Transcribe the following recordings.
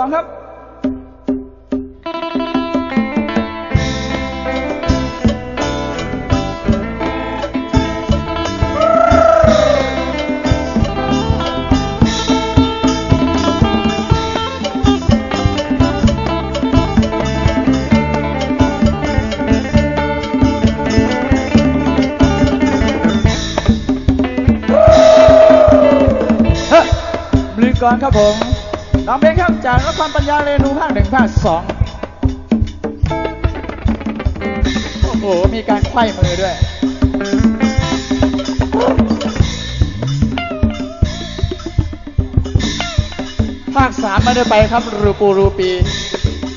องครับฮะบลิกอนครับผม น้องเพลงครับจากนครปัญญาเรนูภาคหนึ่งภาคสองโอ้โห มีการไขว้มือด้วยภาคสามไม่ได้ไปครับ รูปูรูปี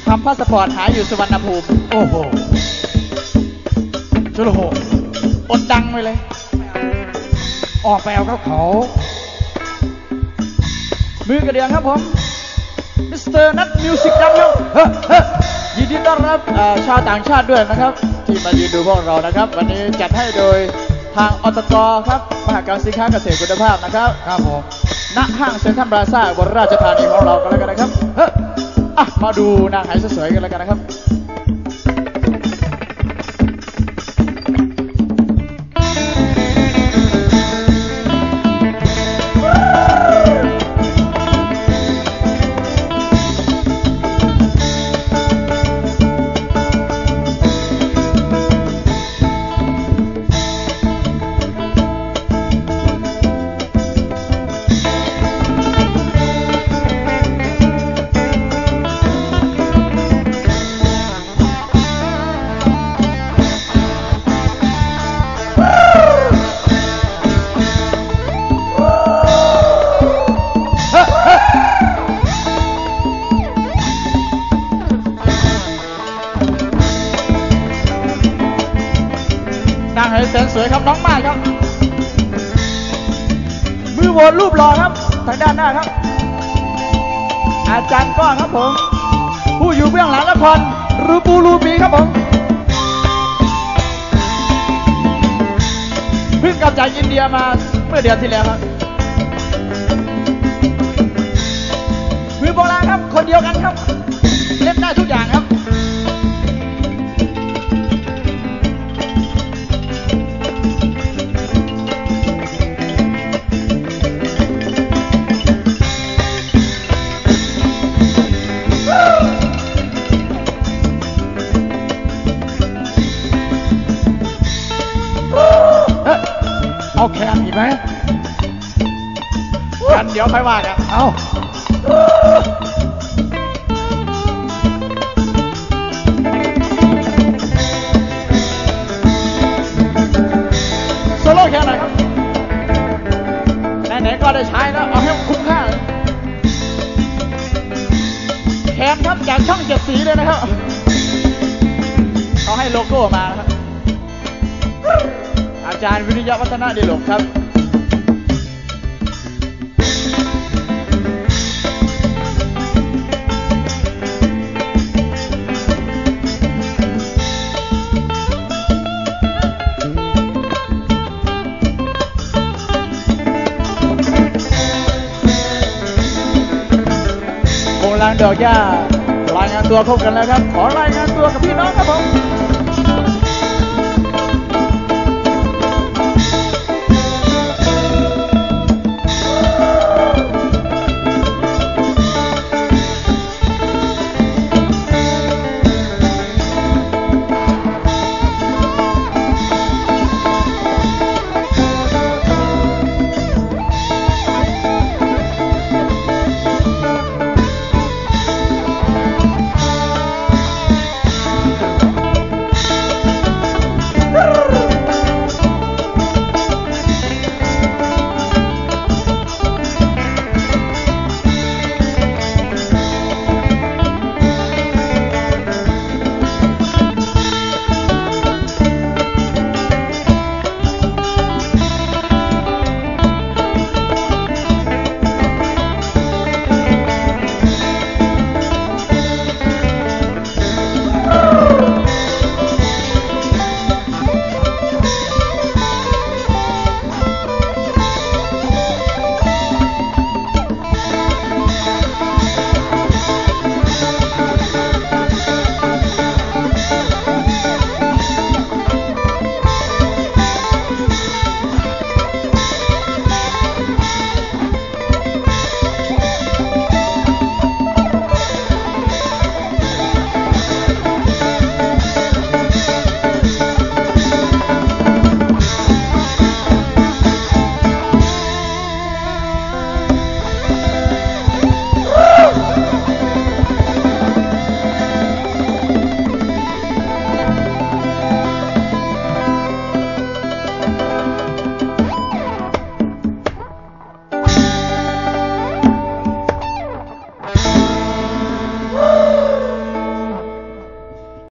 ทำพาสปอร์ตหายอยู่สุวรรณภูมิ โอ้โหชุลโหอดดังไปเลย ออกไปเอากับเขา มือกระเดืองครับผม มิสเตอร์นัทมิวสิกดังครับเฮ้อเฮ้อยินดีต้อนรับเอ่อชาวต่างชาติด้วยนะครับ ที่มายืนดูพวกเรานะครับ วันนี้จัดให้โดยทางอตกครับมหาการสินค้าเกษตรคุณภาพนะครับครับผมณห้างเซ็นทรัลบราซ่าบนราชธานีของเรากันแล้วกันนะครับเฮ้ออะมาดูนางไหสวยๆกันแล้วกันนะครับ วยครับน้องมากครับ มือโหวตรูปหล่อครับทางด้านหน้าครับ อาจารย์ก้อนครับผม ผู้อยู่เบื้องหลังละครรูปูรูปีครับผมเพิ่งกลับจากอินเดียมาเมื่อเดือนที่แล้วครับมือโบราณครับ คนเดียวกันครับ เล่นได้ทุกอย่างครับ เอาแขนอีกไหมกันเดี๋ยวค่อยว่ากันเอาโซโล่แค่ไหนอยครับ ไหนๆก็ได้ใช้แล้ว เอาให้คุ้มค่าเลยแคนครับจากช่องเจ็ดสีเลยนะครับ เขาให้โลโก้มานะครับอา จารย์วิริยะวัฒนดิลกครับวงลางดอกหญ้ารายงานตัวพบกันแล้วครับ ขอรายงานตัวกับพี่น้องครับผม